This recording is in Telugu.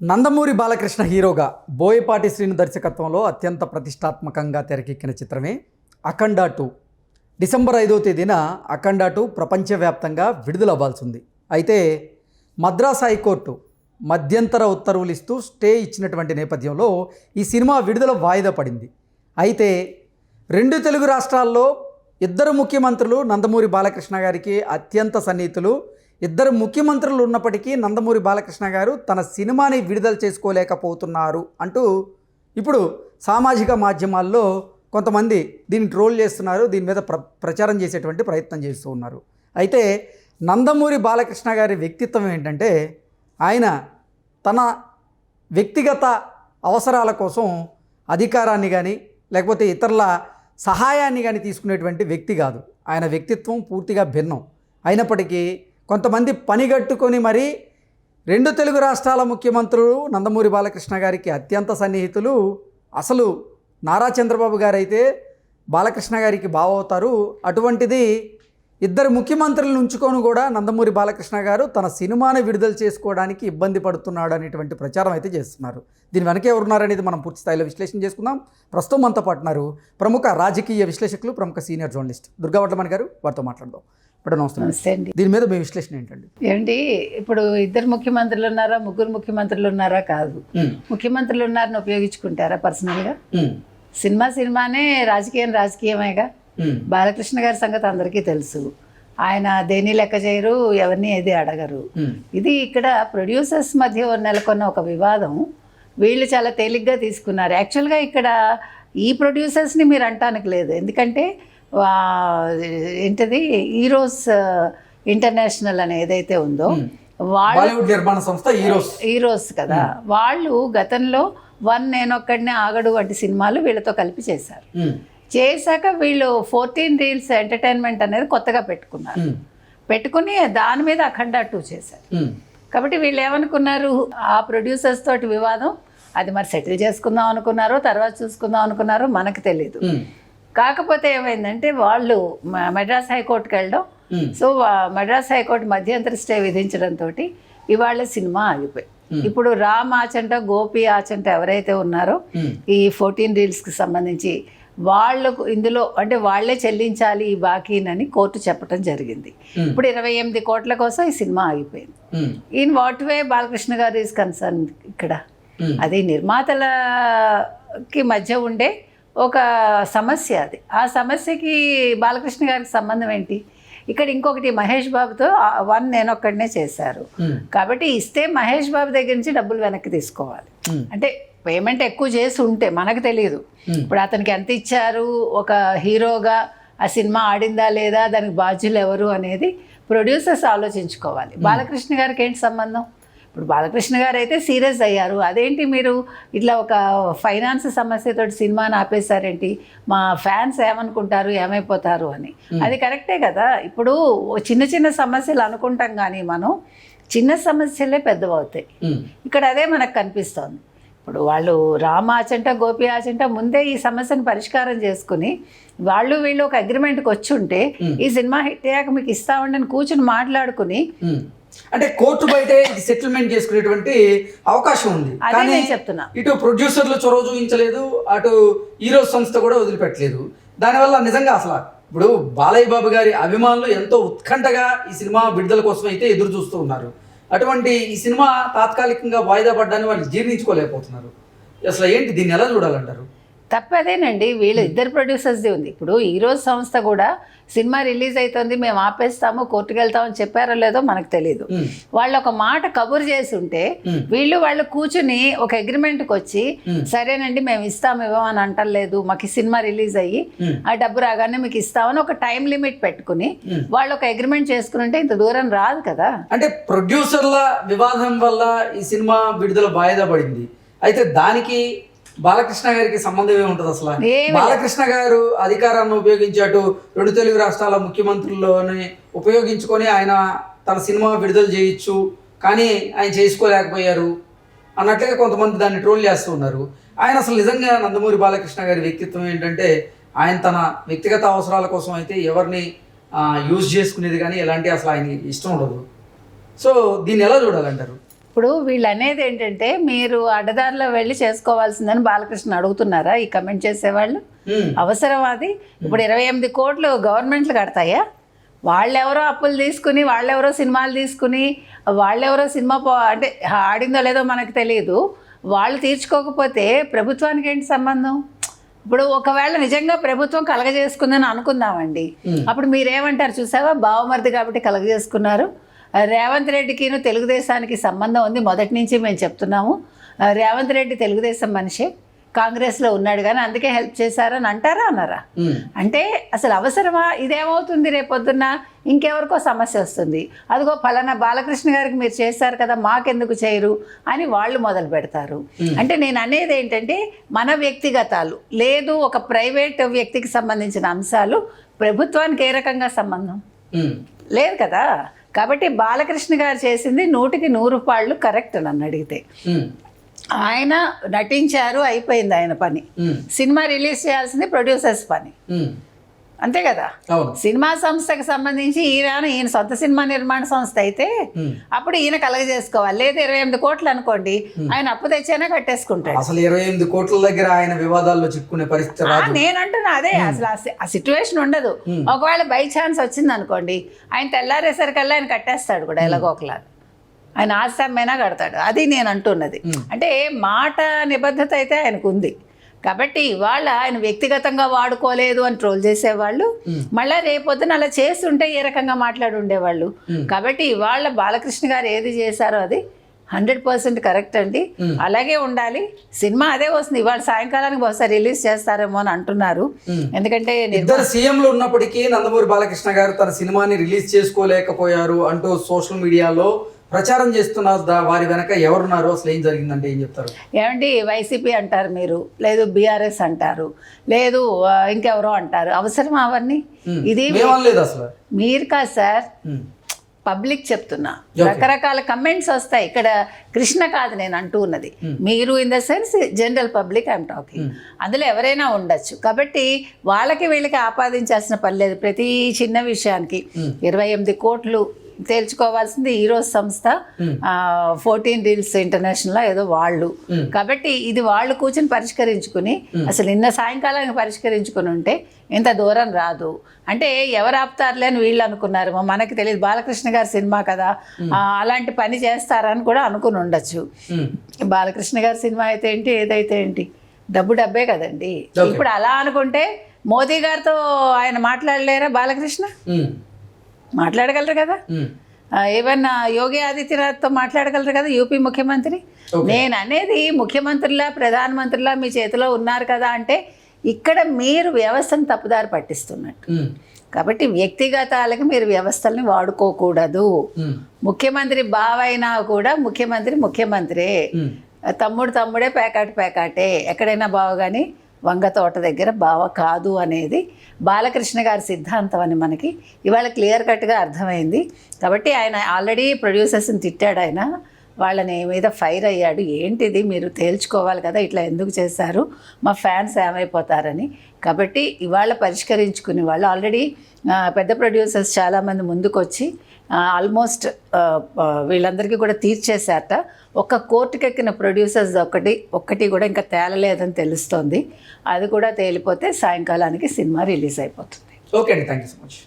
నందమూరి బాలకృష్ణ హీరోగా బోయపాటి శ్రీను దర్శకత్వంలో అత్యంత ప్రతిష్టాత్మకంగా తెరకెక్కిన చిత్రమే అఖండ టూ. డిసెంబర్ ఐదో తేదీన అఖండ టూ ప్రపంచవ్యాప్తంగా విడుదల అయితే మద్రాస్ హైకోర్టు మధ్యంతర ఉత్తర్వులు ఇస్తూ స్టే ఇచ్చినటువంటి నేపథ్యంలో ఈ సినిమా విడుదల వాయిదా పడింది. అయితే రెండు తెలుగు రాష్ట్రాల్లో ఇద్దరు ముఖ్యమంత్రులు నందమూరి బాలకృష్ణ గారికి అత్యంత సన్నిహితులు ఇద్దరు ముఖ్యమంత్రులు ఉన్నప్పటికీ నందమూరి బాలకృష్ణ గారు తన సినిమాని విడుదల చేసుకోలేకపోతున్నారు అంటూ ఇప్పుడు సామాజిక మాధ్యమాల్లో కొంతమంది దీన్ని ట్రోల్ చేస్తున్నారు దీని మీద ప్ర ప్రచారం చేసేటువంటి ప్రయత్నం చేస్తూ ఉన్నారు. అయితే నందమూరి బాలకృష్ణ గారి వ్యక్తిత్వం ఏంటంటే ఆయన తన వ్యక్తిగత అవసరాల కోసం అధికారాన్ని కానీ లేకపోతే ఇతరుల సహాయాన్ని కానీ తీసుకునేటువంటి వ్యక్తి కాదు. ఆయన వ్యక్తిత్వం పూర్తిగా భిన్నం. అయినప్పటికీ కొంతమంది పనిగట్టుకొని మరి రెండు తెలుగు రాష్ట్రాల ముఖ్యమంత్రులు నందమూరి బాలకృష్ణ గారికి అత్యంత సన్నిహితులు అసలు నారా చంద్రబాబు గారైతే బాలకృష్ణ గారికి బావవుతారు. అటువంటిది ఇద్దరు ముఖ్యమంత్రులను ఉంచుకొని కూడా నందమూరి బాలకృష్ణ గారు తన సినిమాను విడుదల చేసుకోవడానికి ఇబ్బంది పడుతున్నాడు అనేటువంటి ప్రచారం అయితే చేస్తున్నారు. దీని వెనక ఎవరున్నారనేది మనం పూర్తి స్థాయిలో విశ్లేషణ చేసుకుందాం. ప్రస్తుతం మనతో పాటున్నారు ప్రముఖ రాజకీయ విశ్లేషకులు ప్రముఖ సీనియర్ జర్నలిస్ట్ దుర్గావట్లమణి గారు. వారితో మాట్లాడదాం. ఇప్పుడు నమస్తే అండి. దీని మీద మీ విశ్లేషణ ఏంటండి? ఏమండి ఇప్పుడు ఇద్దరు ముఖ్యమంత్రులు ఉన్నారా ముగ్గురు ముఖ్యమంత్రులు ఉన్నారా కాదు. ముఖ్యమంత్రులు ఉన్నారని ఉపయోగించుకుంటారా పర్సనల్గా సినిమా సినిమానే రాజకీయం రాజకీయమేగా. బాలకృష్ణ గారి సంగతి అందరికీ తెలుసు. ఆయన దేని లెక్క చేయరు ఎవరిని ఏది అడగరు. ఇది ఇక్కడ ప్రొడ్యూసర్స్ మధ్య నెలకొన్న ఒక వివాదం. వీళ్ళు చాలా తేలిగ్గా తీసుకున్నారు. యాక్చువల్గా ఇక్కడ ఈ ప్రొడ్యూసర్స్ని మీరు అంటానికి లేదు. ఎందుకంటే ఏంటది? ఈరోస్ ఇంటర్నేషనల్ అని ఏదైతే ఉందో వాళ్ళ నిర్మాణ సంస్థ హీరోస్ హీరోస్ కదా. వాళ్ళు గతంలో వన్ నేనొక్కడినే ఆగడు వంటి సినిమాలు వీళ్ళతో కలిపి చేశారు. చేశాక వీళ్ళు ఫోర్టీన్ రీల్స్ ఎంటర్టైన్మెంట్ అనేది కొత్తగా పెట్టుకున్నారు. పెట్టుకుని దాని మీద అఖండ టూ చేశారు. కాబట్టి వీళ్ళు ఏమనుకున్నారు? ఆ ప్రొడ్యూసర్స్ తోటి వివాదం అది మరి సెటిల్ చేసుకుందాం అనుకున్నారో తర్వాత చూసుకుందాం అనుకున్నారో మనకు తెలియదు కాకపోతే ఏమైందంటే వాళ్ళు మ- మెడ్రాస్ హైకోర్టుకి వెళ్ళడం. సో మెడ్రాస్ హైకోర్టు మధ్యంతర స్టే విధించడంతో ఇవాళ సినిమా ఆగిపోయి. ఇప్పుడు రామ్ ఆచంట గోపి ఆచంట ఎవరైతే ఉన్నారో ఈ ఫోర్టీన్ రీల్స్కి సంబంధించి వాళ్ళకు ఇందులో అంటే వాళ్ళే చెల్లించాలి ఈ బాకీనని కోర్టు చెప్పడం జరిగింది. ఇప్పుడు ఇరవై ఎనిమిది కోట్ల కోసం ఈ సినిమా ఆగిపోయింది. ఇన్ వాట్ వే బాలకృష్ణ గారు ఈజ్ కన్సర్న్ ఇక్కడ? అది నిర్మాతలకి మధ్య ఉండే ఒక సమస్య అది. ఆ సమస్యకి బాలకృష్ణ గారికి సంబంధం ఏంటి? ఇక్కడ ఇంకొకటి మహేష్ బాబుతో వన్ నేను ఒక్కడనే చేశారు. కాబట్టి ఇస్తే మహేష్ బాబు దగ్గర నుంచి డబ్బులు వెనక్కి తీసుకోవాలి. అంటే పేమెంట్ ఎక్కువ చేసి ఉంటే మనకు తెలియదు. ఇప్పుడు అతనికి ఎంత ఇచ్చారు? ఒక హీరోగా ఆ సినిమా ఆడిందా లేదా? దానికి బాధ్యులు ఎవరు అనేది ప్రొడ్యూసర్స్ ఆలోచించుకోవాలి. బాలకృష్ణ గారికి ఏంటి సంబంధం? ఇప్పుడు బాలకృష్ణ గారు అయితే సీరియస్ అయ్యారు. అదేంటి మీరు ఇట్లా ఒక ఫైనాన్స్ సమస్యతో సినిమాని ఆపేశారేంటి? మా ఫ్యాన్స్ ఏమనుకుంటారు? ఏమైపోతారు అని. అది కరెక్టే కదా? ఇప్పుడు చిన్న చిన్న సమస్యలు అనుకుంటాం కానీ మనం చిన్న సమస్యలే పెద్దవవుతాయి. ఇక్కడ అదే మనకు కనిపిస్తోంది. ఇప్పుడు వాళ్ళు రామ ఆచంట గోపి ఆచంట ముందే ఈ సమస్యను పరిష్కారం చేసుకుని వాళ్ళు వీళ్ళు ఒక అగ్రిమెంట్కి వచ్చి ఉంటే ఈ సినిమా హిట్ అయ్యాక మీకు ఇస్తామండి అని కూర్చుని మాట్లాడుకుని అంటే కోర్టు బయటే ఇది సెటిల్మెంట్ చేసుకునేటువంటి అవకాశం ఉంది. కానీ నేను చెప్తున్నా. ఇటు ప్రొడ్యూసర్లు చొరవ చూపించలేదు అటు హీరో సంస్థ కూడా వదిలిపెట్టలేదు. దానివల్ల నిజంగా అసలు ఇప్పుడు బాలయ్య బాబు గారి అభిమానులు ఎంతో ఉత్కంఠగా ఈ సినిమా విడుదల కోసం అయితే ఎదురు చూస్తూ ఉన్నారు. అటువంటి ఈ సినిమా తాత్కాలికంగా వాయిదా పడ్డాన్ని వాళ్ళు జీర్ణించుకోలేకపోతున్నారు. అసలు ఏంటి దీన్ని ఎలా చూడాలంటారు? తప్పదేనండి వీళ్ళు ఇద్దరు ప్రొడ్యూసర్స్ది ఉంది ఇప్పుడు ఈ రోజు సంస్థ కూడా సినిమా రిలీజ్ అవుతుంది మేము ఆపేస్తాము కోర్టుకు వెళ్తామని చెప్పారో లేదో మనకు తెలియదు వాళ్ళు ఒక మాట కబురు చేసి ఉంటే. వీళ్ళు వాళ్ళు కూర్చుని ఒక అగ్రిమెంట్కి వచ్చి. సరేనండి మేము ఇస్తాం ఇవ్వమని అంటలేదు మాకు సినిమా రిలీజ్ అయ్యి. ఆ డబ్బు రాగానే మీకు ఇస్తామని ఒక టైం లిమిట్ పెట్టుకుని. వాళ్ళు ఒక అగ్రిమెంట్ చేసుకుని ఉంటే ఇంత దూరం రాదు కదా అంటే ప్రొడ్యూసర్ల వివాదం వల్ల ఈ సినిమా విడుదల వాయిదా పడింది అయితే దానికి బాలకృష్ణ గారికి సంబంధం ఏముంటుంది అసలు? బాలకృష్ణ గారు అధికారాన్ని ఉపయోగించి అటు రెండు తెలుగు రాష్ట్రాల ముఖ్యమంత్రుల్లోనే ఉపయోగించుకొని ఆయన తన సినిమా విడుదల చేయొచ్చు కానీ ఆయన చేసుకోలేకపోయారు అన్నట్లుగా కొంతమంది దాన్ని ట్రోల్ చేస్తూ ఉన్నారు. ఆయన అసలు నిజంగా నందమూరి బాలకృష్ణ గారి వ్యక్తిత్వం ఏంటంటే ఆయన తన వ్యక్తిగత అవసరాల కోసం అయితే ఎవరిని యూజ్ చేసుకునేది కానీ ఎలాంటి అసలు ఆయన ఇష్టం ఉండదు. సో దీన్ని ఎలా చూడాలంటారు? ఇప్పుడు వీళ్ళు అనేది ఏంటంటే మీరు అడ్డదారిలో వెళ్ళి చేసుకోవాల్సిందని బాలకృష్ణ అడుగుతున్నారా? ఈ కమెంట్ చేసేవాళ్ళు? అవసరం అది. ఇప్పుడు ఇరవై ఎనిమిది కోట్లు గవర్నమెంట్లు కడతాయా? వాళ్ళెవరో అప్పులు తీసుకుని వాళ్ళెవరో సినిమాలు తీసుకుని వాళ్ళెవరో సినిమా పో అంటే ఆడిందో లేదో మనకు తెలియదు. వాళ్ళు తీర్చుకోకపోతే ప్రభుత్వానికి ఏంటి సంబంధం? ఇప్పుడు ఒకవేళ నిజంగా ప్రభుత్వం కలగజేసుకుందని అనుకుందామండి. అప్పుడు మీరేమంటారు చూసావా? బావమరిది కాబట్టి కలగజేసుకున్నారు. రేవంత్ రెడ్డికిను తెలుగుదేశానికి సంబంధం ఉంది. మొదటి నుంచి మేము చెప్తున్నాము. రేవంత్ రెడ్డి తెలుగుదేశం మనిషే. కాంగ్రెస్లో ఉన్నాడు కానీ అందుకే హెల్ప్ చేశారని అంటారా అన్నారా? అంటే అసలు అవసరమా? ఇదేమవుతుంది రేపొద్దున్న ఇంకెవరికో సమస్య వస్తుంది. అదిగో ఫలానా బాలకృష్ణ గారికి మీరు చేశారు కదా మాకెందుకు చేయరు? అని వాళ్ళు మొదలు పెడతారు. అంటే నేను అనేది ఏంటంటే మన వ్యక్తిగతాలు లేదు ఒక ప్రైవేట్ వ్యక్తికి సంబంధించిన అంశాలు ప్రభుత్వానికి ఏ రకంగా సంబంధం? లేదు కదా? కాబట్టి బాలకృష్ణ గారు చేసింది నూటికి నూరు పాళ్ళు కరెక్ట్ నన్ను అడిగితే. ఆయన నటించారు అయిపోయింది ఆయన పని. సినిమా రిలీజ్ చేయాల్సింది ప్రొడ్యూసర్స్ పని. అంతే కదా? సినిమా సంస్థకి సంబంధించి ఈయన ఈయన సొంత సినిమా నిర్మాణ సంస్థ అయితే. అప్పుడు ఈయన కలగజేసుకోవాలి. లేదు ఇరవై ఎనిమిది కోట్లు అనుకోండి ఆయన అప్పు తెచ్చైనా కట్టేసుకుంటాడు. అసలు ఇరవై ఎనిమిది కోట్ల దగ్గర ఆయన వివాదాల్లో చిక్కునే పరిస్థితి ఆ, రాదు. నేను అంటున్నా అదే అసలు ఆ సిచ్యువేషన్ ఉండదు. ఒకవేళ బై ఛాన్స్ వచ్చింది అనుకోండి ఆయన తెల్లారేసరికల్లా ఆయన కట్టేస్తాడు కూడా ఎలాగో ఒకలాగా ఆయన ఆశ్రమైనా కడతాడు. అది నేను అంటున్నది. అంటే మాట నిబద్ధత అయితే ఆయనకు ఉంది కాబట్టి ఇవాళ ఆయన వ్యక్తిగతంగా వాడుకోలేదు అని ట్రోల్ చేసేవాళ్ళు. మళ్ళీ రేపొద్దున అలా చేస్తుంటే ఏ రకంగా మాట్లాడి ఉండేవాళ్ళు. కాబట్టి ఇవాళ బాలకృష్ణ గారు ఏది చేశారో అది హండ్రెడ్ పర్సెంట్ కరెక్ట్ అండి. అలాగే ఉండాలి. సినిమా అదే వస్తుంది. ఇవాళ సాయంకాలానికి బహుశా రిలీజ్ చేస్తారేమో అని అంటున్నారు. ఎందుకంటే ఇద్దరు సీఎంలు ఉన్నప్పటికీ నందమూరి బాలకృష్ణ గారు తన సినిమాని రిలీజ్ చేసుకోలేకపోయారు అంటూ సోషల్ మీడియాలో ప్రచారం చేస్తున్న వారి వెనక ఎవరున్నారు అసలు ఏం జరిగిందంటే ఏం చెప్తారు? ఏమండి వైసీపీ అంటారు మీరు లేదు బీఆర్ఎస్ అంటారు లేదు ఇంకెవరో అంటారు. అవసరమా అవన్నీ? ఇది అసలు. మీరు కాదు సార్? పబ్లిక్ చెప్తున్నా. రకరకాల కమెంట్స్ వస్తాయి. ఇక్కడ కృష్ణ కాదు నేను అంటూ ఉన్నది. మీరు in the sense general public I'm talking. అందులో ఎవరైనా ఉండొచ్చు. కాబట్టి వాళ్ళకి వీళ్ళకి ఆపాదించాల్సిన పని లేదు. ప్రతి చిన్న విషయానికి ఇరవై ఎనిమిది కోట్లు తేల్చుకోవాల్సింది ఈరోజు సంస్థ. ఫోర్టీన్ రీల్స్ ఇంటర్నేషనల్ ఏదో వాళ్ళు. కాబట్టి ఇది వాళ్ళు కూర్చొని పరిష్కరించుకుని అసలు నిన్న సాయంకాలానికి పరిష్కరించుకుని ఉంటే ఇంత దూరం రాదు. అంటే ఎవరు ఆపుతారులే అని వీళ్ళు అనుకున్నారు మనకి తెలియదు. బాలకృష్ణ గారి సినిమా కదా. ఆ, అలాంటి పని చేస్తారని కూడా అనుకుని ఉండొచ్చు. బాలకృష్ణ గారి సినిమా అయితే ఏంటి ఏదైతే ఏంటి? డబ్బు డబ్బే కదండి. ఇప్పుడు అలా అనుకుంటే మోదీ గారితో ఆయన మాట్లాడలేరా బాలకృష్ణ? మాట్లాడగలరు కదా? ఏమన్నా యోగి ఆదిత్యనాథ్తో మాట్లాడగలరు కదా యూపీ ముఖ్యమంత్రి? నేను అనేది ముఖ్యమంత్రిలా ప్రధానమంత్రిలా మీ చేతిలో ఉన్నారు కదా అంటే ఇక్కడ మీరు వ్యవస్థను తప్పుదారి పట్టిస్తున్నట్టు. కాబట్టి వ్యక్తిగతాలకి మీరు వ్యవస్థల్ని వాడుకోకూడదు. ముఖ్యమంత్రి బావైనా కూడా ముఖ్యమంత్రి ముఖ్యమంత్రే. తమ్ముడు తమ్ముడే పేకాట పేకాటే. ఎక్కడైనా బావ కానీ వంగ తోట దగ్గర బావ కాదు అనేది బాలకృష్ణ గారి సిద్ధాంతం అని మనకి ఇవాళ క్లియర్ కట్గా అర్థమైంది. కాబట్టి ఆయన ఆల్రెడీ ప్రొడ్యూసర్స్ని తిట్టాడు ఆయన. వాళ్ళని మీద ఫైర్ అయ్యాడు. ఏంటిది? మీరు తేల్చుకోవాలి కదా ఇట్లా ఎందుకు చేశారు? మా ఫ్యాన్స్ ఏమైపోతారని. కాబట్టి ఇవాళ పరిష్కరించుకునే వాళ్ళు ఆల్రెడీ పెద్ద ప్రొడ్యూసర్స్ చాలామంది ముందుకొచ్చి ఆల్మోస్ట్ వీళ్ళందరికీ కూడా తీర్చేశారట. ఒక్క కోర్టుకెక్కిన ప్రొడ్యూసర్స్ ఒకటి ఒక్కటి కూడా ఇంకా తేలలేదని తెలుస్తోంది. అది కూడా తేలిపోతే సాయంకాలానికి సినిమా రిలీజ్ అయిపోతుంది. ఓకే అండి థ్యాంక్ యూ సో మచ్